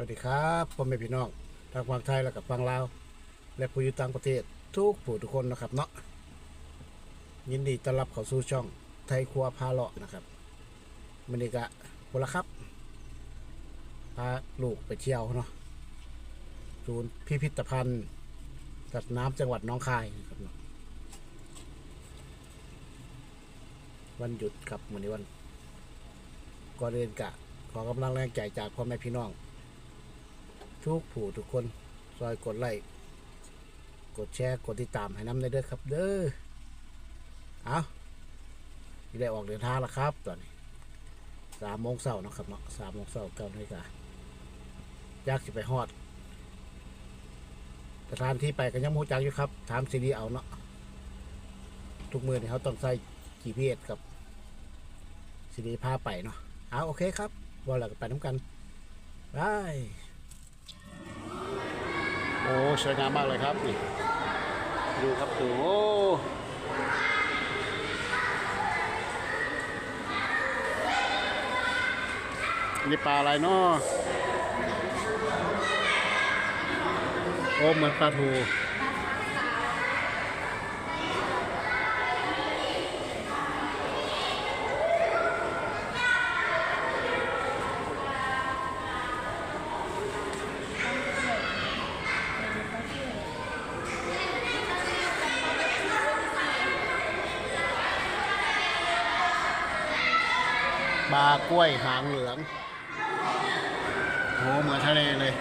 วัสดีครับพ่อแม่พี่น้องทางฝั่งไทยและกับฝั่งลาว และผู้อยู่ต่างประเทศทุกผู้ทุกคนนะครับเนาะยินดีต้อนรับเข้าสู่ช่องไทยครัวพาเลาะนะครับมันนี่กะคนละครับ พาลูกไปเที่ยวเนาะศูนย์พิพิธภัณฑ์สัตว์น้ำจังหวัดน้องคายนะครับเนาะวันหยุดครับวันนี้วันก่อนเรียนกะขอกำลังแรงใจจากพ่อแม่พี่น้อง ทุกผู้ทุกคนซอยกดไลค์กดแชร์ กดติดตามให้น้ำได้เด้อครับ เด้อเอาที่ได้ออกเดินทางแล้วครับ ตอนนี้สามโมงเช้านะครับเนาะสามโมงเช้าเก้านาฬิกาอยากสิไปฮอดสถานที่ไปกันยังมูจักอยู่ครับ ถามซีดีเอาเนาะทุกมือเนี่ยเขาต้องใส่ GPS กับซีดีพาไปเนาะเอาโอเคครับว่าเราก็ไปน้ำกันบาย อ้สวยงามมากเลยครับนี่ดูครับดูโอ้นี่ปลาอะไรเนาะโอ้เหมือนปลาทูากล้วยหางเหลืองโหเหมือนทะเลเลย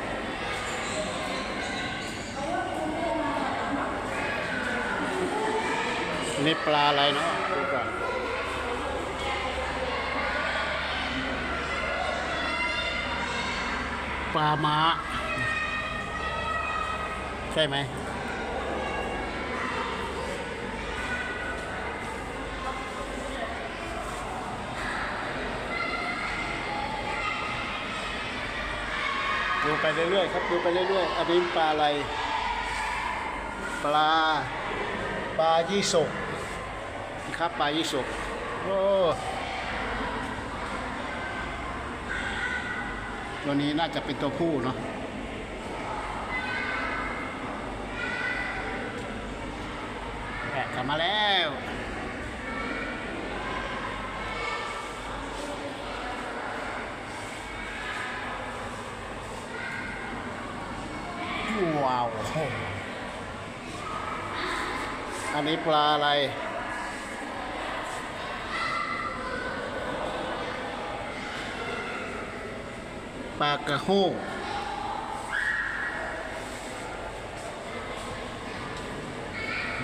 นี่ปลาอะไรเนาะดูก่อนปลาม้า ใช่ไหม ไปเรื่อยๆครับดูไปเรื่อยๆอันนี้ปลาอะไร ปลาปลายี่สกครับปลายี่สกโอ้ตัวนี้น่าจะเป็นตัวผู้เนาะแกะกลับมาแล้ว ว้าว อันนี้ปลาอะไร ปลากระโห้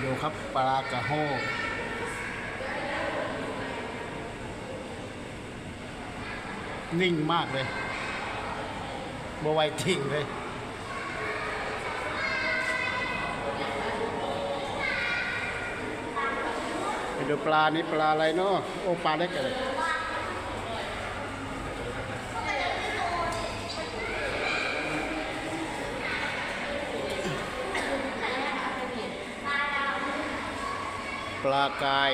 ดูครับปลากระโห้นิ่งมากเลยบไวทิ้งเลย ดูปลานี่ปลาอะไรเนาะโอ้ปลาเล็กเลยปลากาย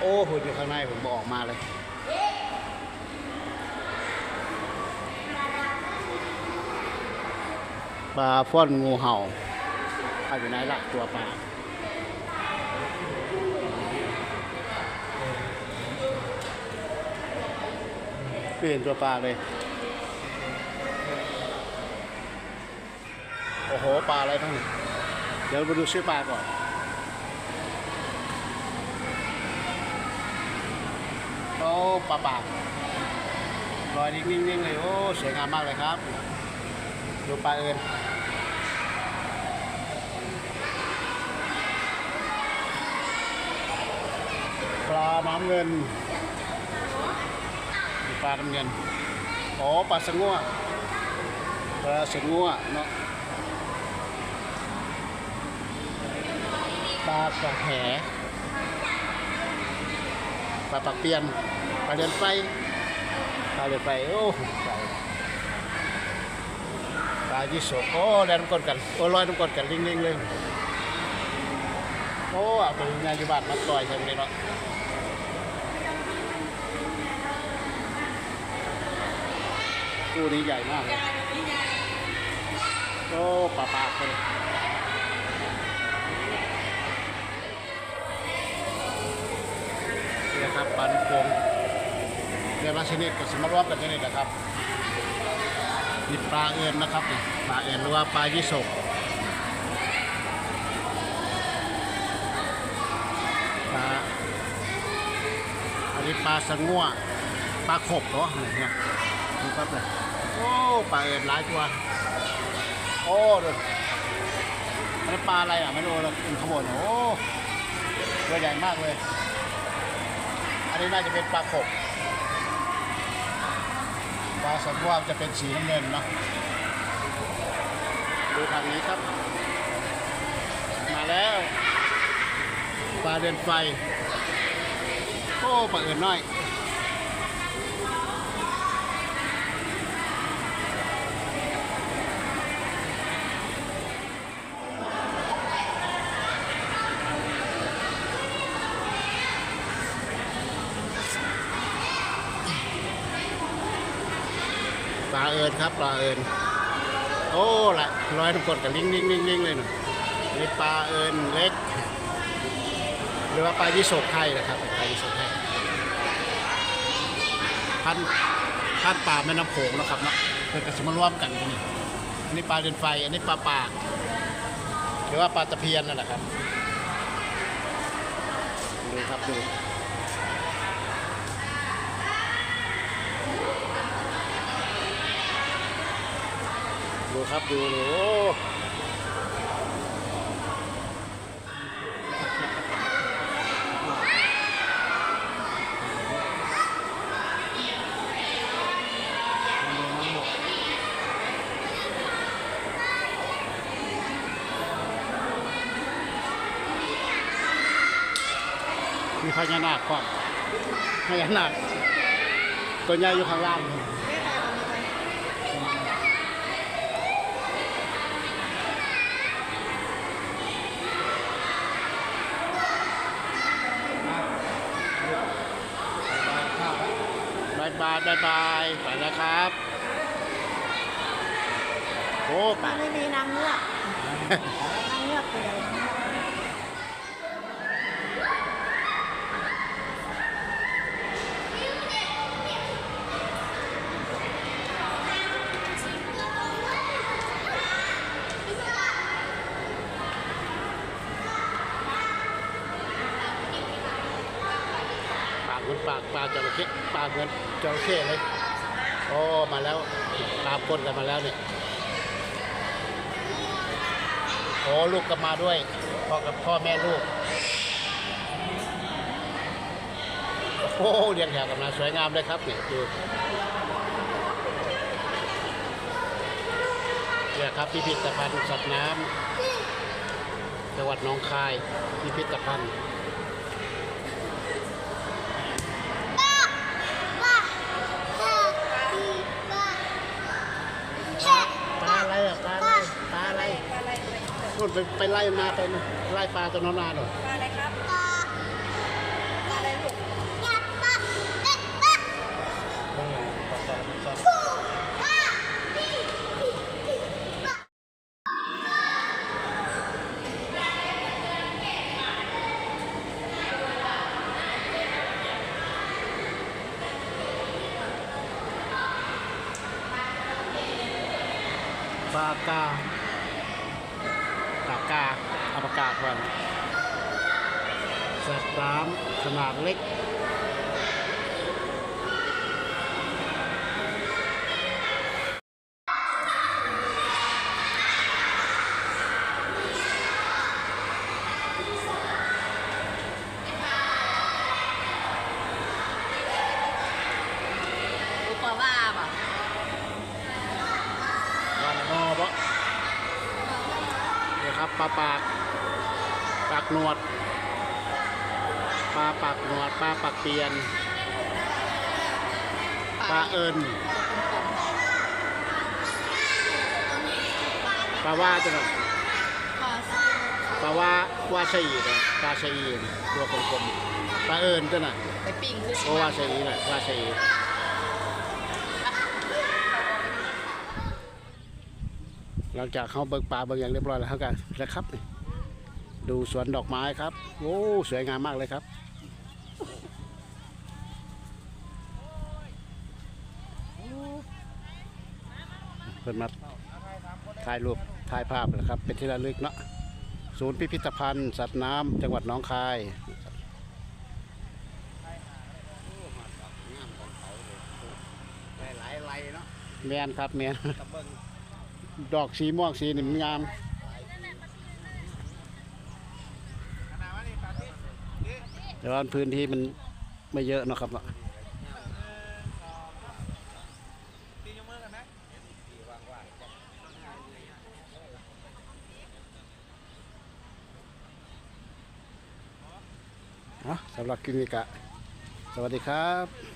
โอ้โหอยู่ข้างในผมบอกออกมาเลย ปลาฟ้อนงูเห่าเอาอยู่ไหนล่ะตัวปลาเปลี่ยนตัวปลาเลย โอ้โห ปลาอะไรทั้งนี้เดี๋ยวมาดูชื่อปลาก่อนโอ้ปลาปากลอยนิ่งๆเลย โอ้สวยงามมากเลยครับ ดูปลาเอิน ลาน้ำเงินปลาน้ำเงินอ๋อปลาสงวปลาสงวเนาะปลากระแหปลาปักเปียนปลาเดือนไฟปลาเดือนไฟโอ้ไปลายี่สกโอ้แดนก้นกันโอ้ลอยน้ำก้นกันลิงๆเลยโอ้เอาไปงานอยู่บ้านมาต่อยใช่ไหมเนาะ คู่นี้ใหญ่มากเลยโอ้ปลาปากเลยนี่นะครับปลาลูกโป่งเรียกว่าชนิดกับสมรวบกันชนิดนะครับนี่ปลาเอิญนะครับปลาเอิญหรือว่าปลายี่สกปลาอันนี้ปลาสังงัวปลาขบเหรอเนี่ยดูครับเลย โอ้ปลาเอิญหลายตัว โอ้ดูอันนี้ปลาอะไรอะไม่รู้เลยขึ้นขบวนโอ้ตัวใหญ่มากเลย อันนี้น่าจะเป็นปลาขบปลาสันว่าจะเป็นสีน้ำเงินเนาะดูทางนี้ครับ มาแล้ว ปลาเดินไฟ โอ้ปลาเอินน้อย ลาเอิญครับปลาเอิญโอ้ละลอยทุกคนกับลิงลิงลิงลิงเลยนะนี่ปลาเอิญเล็ก หรือว่าปลายี่สกไทยนะครับปลายี่สกไทยพันพันปลาแม่น้ำโขงนะครับเนาะเพื่อก็จะมร่วมกันที่นี่อันนี้ปลาเดินไฟอันนี้ปลาปากหรือว่าปลาตะเพียนนั่นแหละครับดูครับดู ดูครับดูดูโอ้มีพญานาคก่อนพญานาคตัวใหญ่อยู่ข้างล่าง บายบายบายบายไปแล้วครับโอ้ไป ไม่มีนางเงือกนางเงือกตัวใมากปากเหมือนปากปลาจระเข้ปลาเหมือนจระเข้เลยโอ้มาแล้วตามคนกันมาแล้วเนี่ยโอ้ลูกก็มาด้วยพ่อกับพ่อแม่ลูกโอ้เรียงแถวกันมาสวยงามเลยครับเนี่ยดูเนี่ยครับพิพิธภัณฑ์สัตว์น้ำจังหวัดหนองคายพิพิธภัณฑ์ ปลาอะไรอะปลาอะไรปลาอะไร นู่นไปไปไล่มาไปนู่นไล่ปลาตัวน้องนาหน่อยปลาอะไรครับปลาอะไรลูกปลากาปลากา เอาปากกาก่อนสัตว์น้ำขนาดเล็ก ลูกปลาว่าป่ะ วันนอบะนี่ครับปลาปากปากหนวดปลาปากหนวดปลาปากเปียนปลาเอิญปลาว่าจังหวะปลาปลาว่าว่าชะอีนะปลาชะอีนะตัวกลมๆปลาเอิญตัวน่ะไปปิ้งคือโอว่าชะอีน่ะว่าชะอีปหลังจากเขาเบิกป่าเบิกอย่างเรียบร้อยแล้วเขาก็ แล้วครับนี่ดูสวนดอกไม้ครับ โอ้สวยงามมากเลยครับ เพิ่นมาถ่ายรูปถ่ายภาพนะครับ เป็นที่ระลึกเนาะศูนย์พิพิธภัณฑ์ สัตว์น้ำจังหวัดหนองคายหลายไรเนาะแมนครับแมนตะเบิงดอกสีม่วงสีนี่มันงาม ขนาดว่านี่ปาร์ตี้ แต่ว่าพื้นที่มันไม่เยอะนะครับสำหรับคลินิกะ สวัสดีครับ